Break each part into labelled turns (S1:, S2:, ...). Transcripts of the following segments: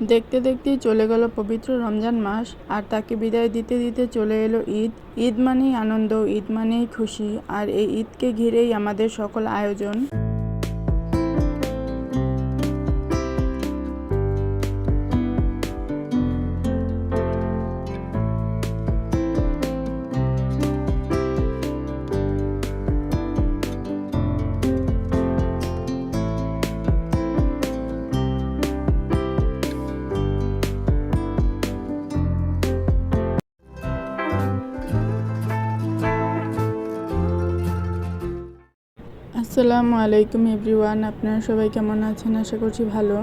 S1: দেখতে দেখতে চলে গেল পবিত্র রমজান মাস, আর তাকে বিদায় দিতে দিতে চলে এলো ঈদ। ঈদ মানেই আনন্দ, ঈদ মানেই খুশি, আর এই ঈদকে ঘিরেই আমাদের সকল আয়োজন। আসসালামু আলাইকুম এভরিওয়ান, আপনারা সবাই কেমন আছেন? আশা করছি ভালো।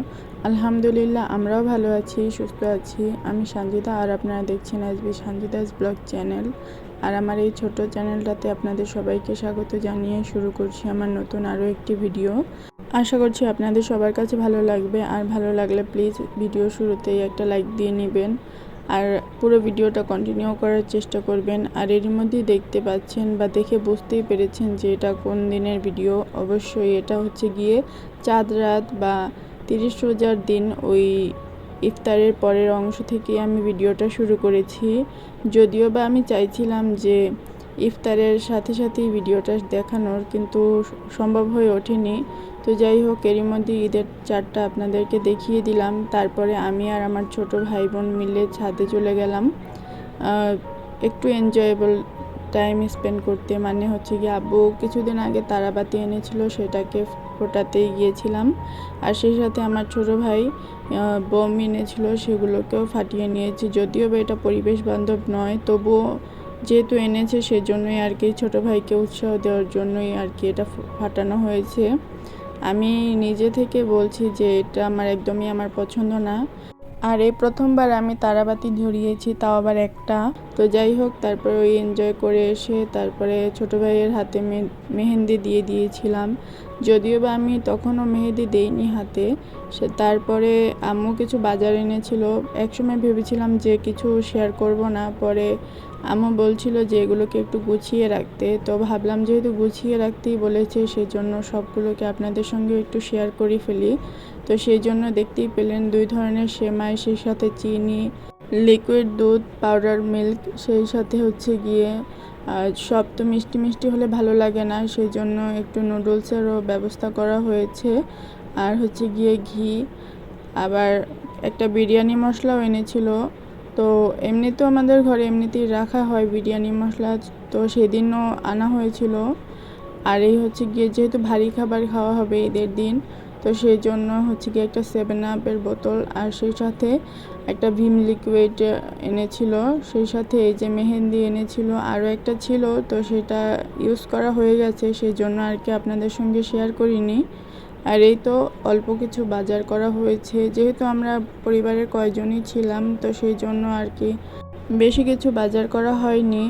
S1: আলহামদুলিল্লাহ, আমরাও ভালো আছি, সুস্থ আছি। আমি সঞ্জিতা আর আপনারা দেখছেন এসবি সঞ্জিতাস ব্লগ চ্যানেল। আর আমার এই ছোট চ্যানেলটাতে আপনাদের সবাইকে স্বাগত জানিয়ে শুরু করছি আমার নতুন আরও একটি ভিডিও। আশা করছি আপনাদের সবার কাছে ভালো লাগবে। আর ভালো লাগলে প্লিজ ভিডিও শুরুতেই একটা লাইক দিয়ে নেবেন। আর পুরো ভিডিওটা কন্টিনিউ করার চেষ্টা করবেন। আর এর মধ্যেই দেখতে পাচ্ছেন বা দেখে বুঝতেই পেরেছেন যে এটা কোন দিনের ভিডিও। অবশ্যই এটা হচ্ছে গিয়ে চাঁদ রাত বা তিরিশ রোজার দিন ওই ইফতারের পরের অংশ থেকে আমি ভিডিওটা শুরু করেছি। যদিও বা আমি চাইছিলাম যে ইফতারের সাথে সাথেই ভিডিওটা দেখানোর, কিন্তু সম্ভব হয়ে ওঠেনি। তো যাই হোক, এরই মধ্যে ঈদের চারটা আপনাদেরকে দেখিয়ে দিলাম। তারপরে আমি আর আমার ছোট ভাই বোন মিলে ছাদে চলে গেলাম। একটু এনজয়েবল টাইম স্পেন্ড করতে মানে হচ্ছে কি আব্বু কিছুদিন আগে তারাবাতি এনেছিল, সেটাকে ফোটাতেই গিয়েছিলাম। আর সেই সাথে আমার ছোট ভাই বোম এনেছিল, সেগুলোকেও ফাটিয়ে নিয়েছি। যদিও বা এটা পরিবেশ বান্ধব নয়, তবুও যেহেতু এনেছে, সেজন্যই আর কি ছোটো ভাইকে উৎসাহ দেওয়ার জন্যই আর কি এটা ফাটানো হয়েছে। আমি নিজে থেকে বলছি যে এটা আমার একদমই আমার পছন্দ না। আর এই প্রথমবার আমি তারাবাতি ধরিয়েছি, তাও আবার একটা। তো যাই হোক, তারপরে ওই এনজয় করে এসে তারপরে ছোটো ভাইয়ের হাতে মেহেন্দি দিয়ে দিয়েছিলাম। যদিও বা আমি তখনও মেহেদি দেইনি হাতে, সে, তারপরে আম্মু কিছু বাজার এনেছিল। একসময় ভেবেছিলাম যে কিছু শেয়ার করব না, পরে আম্মু বলছিল যে এগুলোকে একটু গুছিয়ে রাখতে। তো ভাবলাম যেহেতু গুছিয়ে রাখতেই বলেছে, সেজন্য সবগুলোকে আপনাদের সঙ্গে একটু শেয়ার করে ফেলি। তো সেই জন্য দেখতেই পেলেন দুই ধরনের সেমাই, সেই সাথে চিনি লিকুইড দুধ পাউডার মিল্ক সেই সাথে হচ্ছে গিয়ে সব তো মিষ্টি মিষ্টি হলে ভালো লাগে না সেই জন্য একটু নুডলসেরও ব্যবস্থা করা হয়েছে। আর হচ্ছে গিয়ে ঘি, আবার একটা বিরিয়ানি মশলাও এনেছিল। তো এমনিতেও আমাদের ঘরে এমনিতেই রাখা হয় বিরিয়ানি মশলা, তো সেদিনও আনা হয়েছিল। আর এই হচ্ছে গিয়ে যেহেতু ভারী খাবার খাওয়া হবে ঈদের দিন, তো সেই জন্য হচ্ছে গিয়ে একটা সেভেন আপের বোতল আর সেই সাথে একটা ভিম লিকুইড এনেছিল। সেই সাথে এই যে মেহেন্দি এনেছিল, আরও একটা ছিল, তো সেটা ইউজ করা হয়ে গেছে, সেই জন্য আর কি আপনাদের সঙ্গে শেয়ার করিনি। আর এই তো অল্প কিছু বাজার করা হয়েছে। যেহেতু আমরা পরিবারের কয়জনই ছিলাম, তো সেই জন্য আর কি বেশি কিছু বাজার করা হয়নি।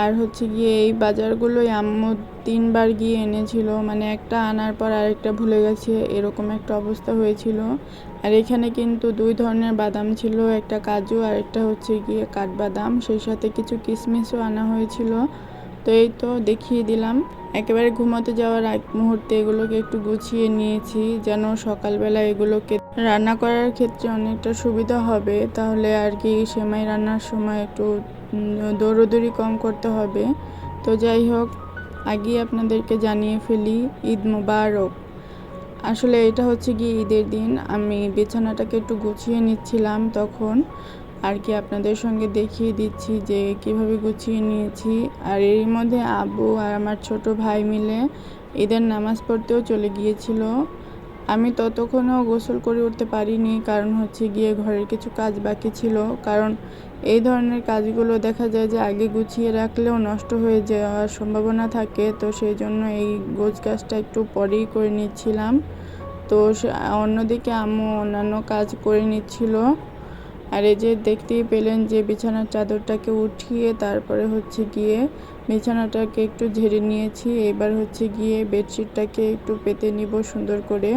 S1: আর হচ্ছে গিয়ে এই বাজারগুলোই আম্মু তিনবার গিয়ে এনেছিল। মানে একটা আনার পর আরেকটা ভুলে গেছে, এরকম একটা অবস্থা হয়েছিল। আর এখানে কিন্তু দুই ধরনের বাদাম ছিল, একটা কাজু আর একটা হচ্ছে গিয়ে কাঠবাদাম। সেই সাথে কিছু কিশমিশও আনা হয়েছিল। তো এই তো দেখিয়ে দিলাম। একেবারে ঘুমাতে যাওয়ার এক মুহূর্তে এগুলোকে একটু গুছিয়ে নিয়েছি, যেন সকালবেলা এগুলোকে রান্না করার ক্ষেত্রে অনেকটা সুবিধা হবে। তাহলে আর কি সেমাই রান্নার সময় একটু দৌড়োদৌড়ি কম করতে হবে। তো যাই হোক আগে আপনাদেরকে জানিয়ে ফেলি, ঈদ মুবারক। আসলে এটা হচ্ছে গিয়ে ঈদের দিন। আমি বিছানাটাকে একটু গুছিয়ে নিচ্ছিলাম তখন। আর কি আপনাদের সঙ্গে দেখিয়ে দিচ্ছি যে কীভাবে গুছিয়ে নিয়েছি। আর এর মধ্যে আব্বু আর আমার ছোট ভাই মিলে ঈদের নামাজ পড়তেও চলে গিয়েছিল। আমি ততক্ষণেও গোসল করে উঠতে পারিনি, কারণ হচ্ছে গিয়ে ঘরের কিছু কাজ বাকি ছিল। কারণ এই ধরনের কাজগুলো দেখা যায় যে আগে গুছিয়ে রাখলেও নষ্ট হয়ে যাওয়ার সম্ভাবনা থাকে, তো সেই জন্য এই গোছ কাজটা একটু পরেই করে নিচ্ছিলাম। তো অন্যদিকে আম্মু অন্যান্য কাজ করে নিচ্ছিল। আর এই যে দেখতেই পেলেন যে বিছানার চাদরটাকে উঠিয়ে তারপরে হচ্ছে গিয়ে বিছানাটাকে একটু ঝেড়ে নিয়েছি। এবার হচ্ছে গিয়ে বেডশিটটাকে একটু পেতে নিব সুন্দর করে।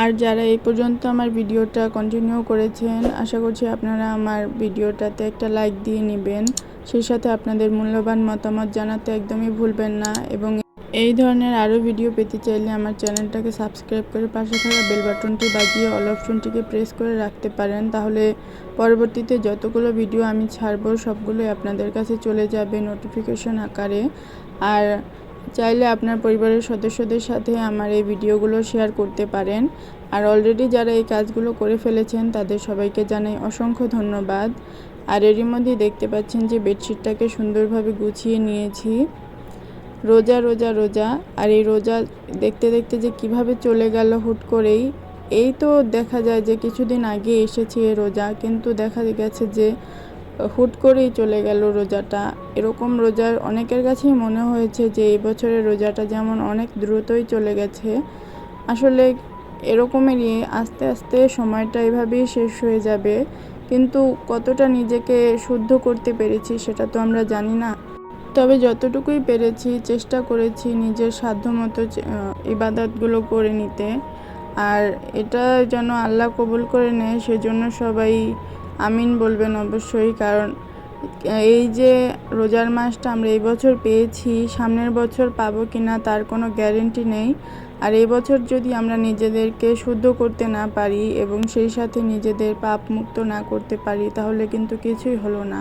S1: আর যারা এই পর্যন্ত আমার ভিডিওটা কন্টিনিউ করেছেন, আশা করছি আপনারা আমার ভিডিওটাতে একটা লাইক দিয়ে নেবেন। সেই সাথে আপনাদের মূল্যবান মতামত জানাতে একদমই ভুলবেন না এবং এই ধরনের আরও ভিডিও পেতে চাইলে আমার চ্যানেলটাকে সাবস্ক্রাইব করে পাশে থাকা বেল বাটনটি বাজিয়ে অল অপশনটিকে প্রেস করে রাখতে পারেন। তাহলে পরবর্তীতে যতগুলো ভিডিও আমি ছাড়বো, সবগুলোই আপনাদের কাছে চলে যাবে নোটিফিকেশন আকারে। আর চাইলে আপনার পরিবারের সদস্যদের সাথে আমার এই ভিডিওগুলো শেয়ার করতে পারেন। আর অলরেডি যারা এই কাজগুলো করে ফেলেছেন, তাদের সবাইকে জানাই অসংখ্য ধন্যবাদ। আর এরই মধ্যে দেখতে পাচ্ছেন যে বেডশিটটাকে সুন্দরভাবে গুছিয়ে নিয়েছি। রোজা রোজা রোজা। আর এই রোজা দেখতে দেখতে যে কীভাবে চলে গেল হুট করেই, এই তো দেখা যায় যে কিছুদিন আগে এসেছে রোজা, কিন্তু দেখা গেছে যে হুট করেই চলে গেল রোজাটা। এরকম রোজার অনেকের কাছেই মনে হয়েছে যে এই বছরের রোজাটা যেমন অনেক দ্রুতই চলে গেছে, আসলে এরকমেরই আস্তে আস্তে সময়টা এভাবেই শেষ হয়ে যাবে। কিন্তু কতটা নিজেকে শুদ্ধ করতে পেরেছি সেটা তো আমরা জানি না। তবে যতটুকুই পেরেছি, চেষ্টা করেছি নিজের সাধ্যমতো ইবাদতগুলো করে নিতে। আর এটা যেন আল্লাহ কবুল করে নেয়, সেজন্য সবাই আমিন বলবেন অবশ্যই। কারণ এই যে রোজার মাসটা আমরা এই বছর পেয়েছি, সামনের বছর পাবো কি না তার কোনো গ্যারেন্টি নেই। আর এই বছর যদি আমরা নিজেদেরকে শুদ্ধ করতে না পারি এবং সেই সাথে নিজেদের পাপ মুক্ত না করতে পারি, তাহলে কিন্তু কিছুই হলো না।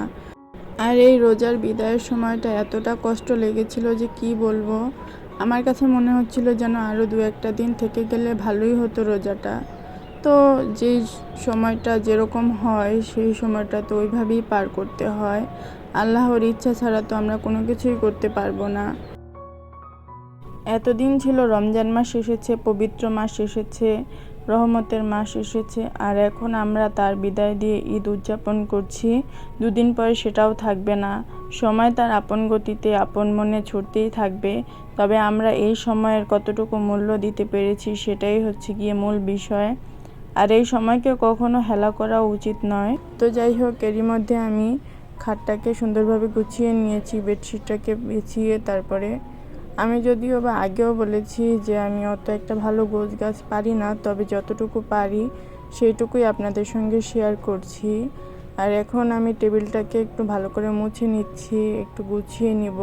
S1: আর এই রোজার বিদায়ের সময়টা এতটা কষ্ট লেগেছিল যে কি বলব? আমার কাছে মনে হচ্ছিল যেন আরও দু একটা দিন থেকে গেলে ভালোই হতো রোজাটা। তো যেই সময়টা যেরকম হয়, সেই সময়টা তো ওইভাবেই পার করতে হয়। আল্লাহর ইচ্ছা ছাড়া তো আমরা কোনো কিছুই করতে পারব না। এতদিন ছিল রমজান মাস এসেছে, পবিত্র মাস এসেছে। রহমতের মাস এসেছে, আর এখন আমরা তার বিদায় দিয়ে ঈদ উদযাপন করছি। দুদিন পরে সেটাও থাকবে না। সময় তার আপন গতিতে, আপন মনে ছুটতেই থাকবে। তবে আমরা এই সময়ের কতটুকু মূল্য দিতে পেরেছি সেটাই হচ্ছে গিয়ে মূল বিষয়। আর এই সময়কে কখনো হেলা করা উচিত নয়। তো যাই হোক, এরই মধ্যে আমি খাটটাকে সুন্দরভাবে গুছিয়ে নিয়েছি, বেডশিটটাকে বিছিয়ে তারপরে আমি যদিও বা আগেও বলেছি যে আমি অত একটা ভালো গোছ গাছ পারি না, তবে যতটুকু পারি সেইটুকুই আপনাদের সঙ্গে শেয়ার করছি। আর এখন আমি টেবিলটাকে একটু ভালো করে মুছে নিচ্ছি, একটু গুছিয়ে নিব।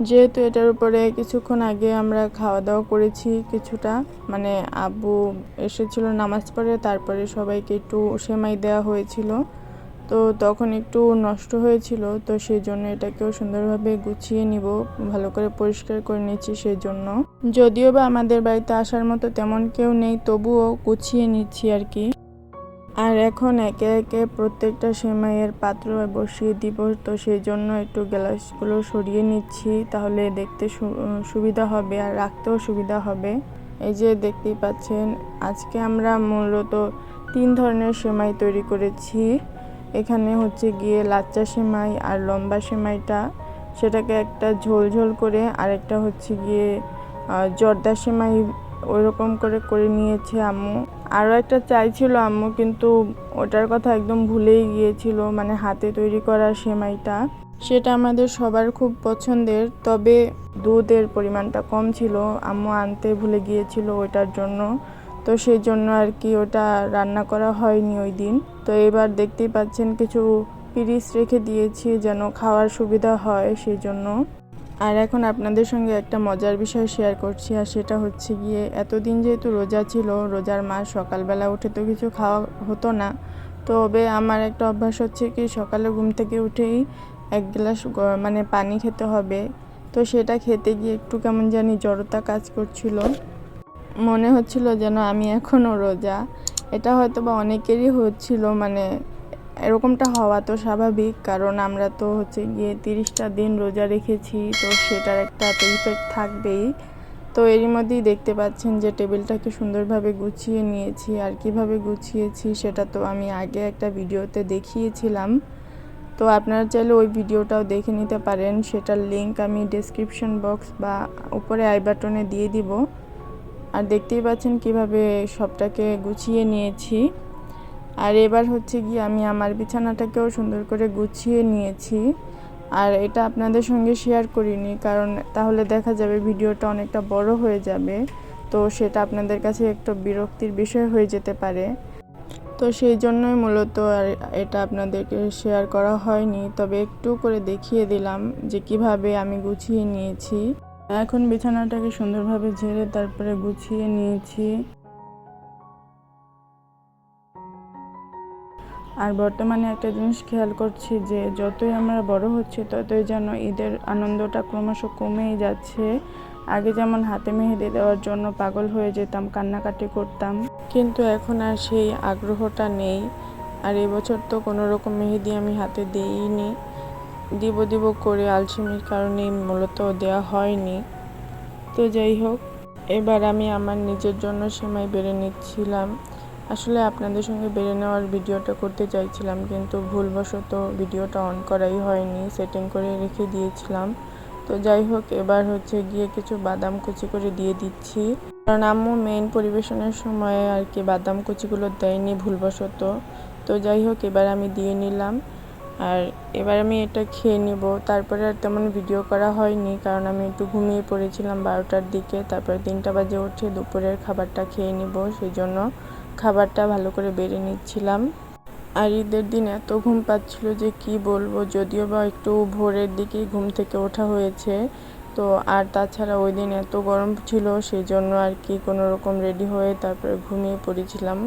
S1: যেহেতু এটার উপরে কিছুক্ষণ আগে আমরা খাওয়া দাওয়া করেছি কিছুটা মানে আব্বু এসেছিল নামাজ পড়ে, তারপরে সবাইকে একটু সেমাই দেওয়া হয়েছিল। তো তখন একটু নষ্ট হয়েছিল, তো সেই জন্য এটাকেও সুন্দরভাবে গুছিয়ে নিব, ভালো করে পরিষ্কার করে নিচ্ছি সেই জন্য। যদিও বা আমাদের বাড়িতে আসার মতো তেমন কেউ নেই, তবুও গুছিয়ে নিচ্ছি আর কি। আর এখন একে একে প্রত্যেকটা সেমাইয়ের পাত্র বসিয়ে দিব, তো সেই জন্য একটু গ্লাসগুলো সরিয়ে নিচ্ছি, তাহলে দেখতে সুবিধা হবে আর রাখতেও সুবিধা হবে। এই যে দেখতেই পাচ্ছেন, আজকে আমরা মূলত তিন ধরনের সেমাই তৈরি করেছি। এখানে হচ্ছে গিয়ে লাচ্চা সেমাই আর লম্বা সেমাইটা। সেটাকে একটা ঝোল ঝোল করে আরেকটা হচ্ছে গিয়ে জর্দা সেমাই ওইরকম করে করে নিয়েছে আম্মু। আরও একটা চাইছিল আম্মু, কিন্তু ওটার কথা একদম ভুলেই গিয়েছিল মানে হাতে তৈরি করা সেমাইটা। সেটা আমাদের সবার খুব পছন্দের, তবে দুধের পরিমাণটা কম ছিল। আম্মু আনতে ভুলে গিয়েছিল ওইটার জন্য। তো সেই জন্য আর কি ওটা রান্না করা হয়নি ওই দিন। তো এবার দেখতেই পাচ্ছেন কিছু পিরিচ রেখে দিয়েছি যেন খাওয়ার সুবিধা হয় সেই জন্য। আর এখন আপনাদের সঙ্গে একটা মজার বিষয় শেয়ার করছি, আর সেটা হচ্ছে গিয়ে এতদিন যেহেতু রোজা ছিল, রোজার মাস সকালবেলা উঠে তো কিছু খাওয়া হতো না। তবে আমার একটা অভ্যাস হচ্ছে কি, সকালে ঘুম থেকে উঠেই এক গ্লাস মানে পানি খেতে হবে। তো সেটা খেতে গিয়ে একটু কেমন জানি জড়তা কাজ করছিল। মনে হচ্ছিল যেন আমি এখনও রোজা। এটা হয়তো বা অনেকেরই হচ্ছিল মানে এরকমটা হওয়া তো স্বাভাবিক, কারণ আমরা তো হচ্ছে গিয়ে তিরিশটা দিন রোজা রেখেছি, তো সেটার একটা তো ইফেক্ট থাকবেই। তো এরই মধ্যেই দেখতে পাচ্ছেন যে টেবিলটাকে সুন্দরভাবে গুছিয়ে নিয়েছি, আর কীভাবে গুছিয়েছি সেটা তো আমি আগে একটা ভিডিওতে দেখিয়েছিলাম। তো আপনারা চাইলে ওই ভিডিওটাও দেখে নিতে পারেন, সেটার লিঙ্ক আমি ডিসক্রিপশন বক্স বা উপরে আই বাটনে দিয়ে দিব। আর দেখতেই পাচ্ছেন কীভাবে সবটাকে গুছিয়ে নিয়েছি। আর এবার হচ্ছে গিয়ে আমি আমার বিছানাটাকেও সুন্দর করে গুছিয়ে নিয়েছি। আর এটা আপনাদের সঙ্গে শেয়ার করিনি, কারণ তাহলে দেখা যাবে ভিডিওটা অনেকটা বড় হয়ে যাবে। তো সেটা আপনাদের কাছে একটু বিরক্তির বিষয় হয়ে যেতে পারে। তো সেই জন্যই মূলত আর এটা আপনাদেরকে শেয়ার করা হয়নি, তবে একটু করে দেখিয়ে দিলাম যে কীভাবে আমি গুছিয়ে নিয়েছি। এখন বিছানাটাকে সুন্দরভাবে ঝেড়ে তারপরে গুছিয়ে নিয়েছি। আর বর্তমানে একটা জিনিস খেয়াল করছি যে, যতই আমরা বড় হচ্ছি, ততই যেন ঈদের আনন্দটা ক্রমশ কমেই যাচ্ছে। আগে যেমন হাতে মেহেদি দেওয়ার জন্য পাগল হয়ে যেতাম, কান্নাকাটি করতাম, কিন্তু এখন আর সেই আগ্রহটা নেই। আর এবছর তো কোনো রকম মেহেদি আমি হাতে দিইনি। দিব দিব করে আলসেমির কারণে মূলত দেওয়া হয়নি। তো যাই হোক, এবার আমি আমার নিজের জন্য সেমাই বেড়ে নিচ্ছিলাম। আসলে আপনাদের সঙ্গে বেড়ে নেওয়ার ভিডিওটা করতে চাইছিলাম, কিন্তু ভুলবশত ভিডিওটা অন করাই হয়নি, সেটিং করে রেখে দিয়েছিলাম। তো যাই হোক, এবার হচ্ছে গিয়ে কিছু বাদাম কুচি করে দিয়ে দিচ্ছি। কারণ আম্মু মেইন পরিবেশনের সময় আর কি বাদাম কুচিগুলো দেয়নি ভুলবশত। তো যাই হোক, এবার আমি দিয়ে নিলাম। আর এবার আমি এটা খেয়ে নিব। তারপরে আর তেমন ভিডিও করা হয়নি, কারণ আমি একটু ঘুমিয়ে পড়েছিলাম বারোটার দিকে। তারপরে তিনটা বাজে উঠে দুপুরের খাবারটা খেয়ে নিব সেই জন্য খাবারটা ভালো করে বেড়ে নিচ্ছিলাম। আর ঈদের দিন এত ঘুম পাচ্ছিল যে কি বলব, যদিও বা একটু ভোরের দিকেই ঘুম থেকে ওঠা হয়েছে, তো আর তাছাড়া ওই দিন এত গরম ছিল সেই জন্য আর কি কোনো রকম রেডি হয়ে তারপরে ঘুমিয়ে পড়েছিলাম।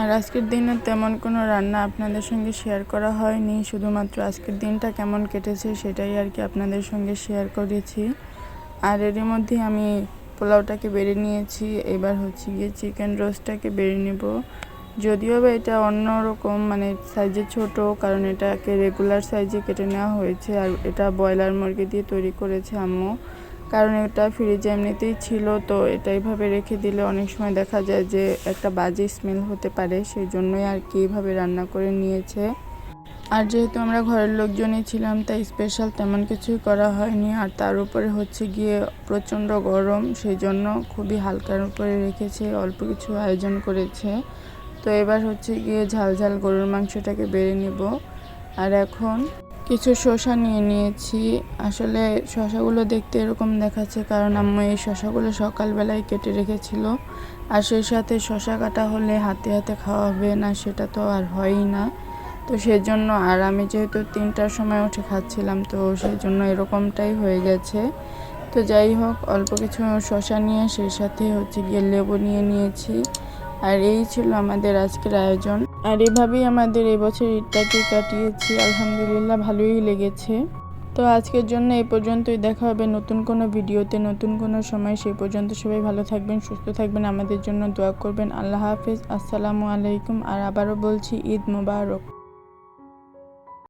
S1: আর আজকের দিনে তেমন কোনো রান্না আপনাদের সঙ্গে শেয়ার করা হয়নি, শুধুমাত্র আজকের দিনটা কেমন কেটেছে সেটাই আর কি আপনাদের সঙ্গে শেয়ার করেছি। আর এরই মধ্যে আমি পোলাওটাকে বেড়ে নিয়েছি, এবার হচ্ছে গিয়ে চিকেন রোস্টটাকে বেড়ে নেব। যদিও বা এটা অন্য রকম মানে সাইজে ছোট, কারণ এটাকে রেগুলার সাইজে কেটে নেওয়া হয়েছে, আর এটা ব্রয়লার মুরগি দিয়ে তৈরি করেছে আম্মু। কারণ এটা ফ্রিজে এমনিতেই ছিল, তো এটা এইভাবে রেখে দিলে অনেক সময় দেখা যায় যে একটা বাজে স্মেল হতে পারে সেই জন্যই আর কি এইভাবে রান্না করে নিয়েছে। আর যেহেতু আমরা ঘরের লোকজনই ছিলাম, তাই স্পেশাল তেমন কিছুই করা হয়নি। আর তার উপরে হচ্ছে গিয়ে প্রচণ্ড গরম সেই জন্য খুবই হালকার উপরে রেখেছে, অল্প কিছু আয়োজন করেছে। তো এবার হচ্ছে গিয়ে ঝাল ঝাল গরুর মাংসটাকে বেড়ে নিব। আর এখন কিছু শসা নিয়ে নিয়েছি। আসলে শসাগুলো দেখতে এরকম দেখাচ্ছে কারণ আম্মু এই শসাগুলো সকালবেলায় কেটে রেখেছিল। আর সেই সাথে শসা কাটা হলে হাতে হাতে খাওয়া হবে না, সেটা তো আর হয়ই না। তো সেজন্য, আর আমি যেহেতু তিনটার সময় উঠে খাচ্ছিলাম, তো সেই জন্য এরকমটাই হয়ে গেছে। তো যাই হোক, অল্প কিছু শশা নিয়ে সেই সাথে হচ্ছে গিয়ে লেবু নিয়ে নিয়েছি। আর এই ছিল আমাদের আজকের আয়োজন। আর এভাবেই আমাদের এবছর ঈদটাকে কাটিয়েছি। আলহামদুলিল্লাহ, ভালোই লেগেছে। তো আজকের জন্য এই পর্যন্তই। দেখা হবে নতুন কোনো ভিডিওতে, নতুন কোনো সময়। সেই পর্যন্ত সবাই ভালো থাকবেন, সুস্থ থাকবেন। আমাদের জন্য দোয়া করবেন। আল্লাহ হাফিজ। আসসালামু আলাইকুম। আর আবারও বলছি, ঈদ মোবারক।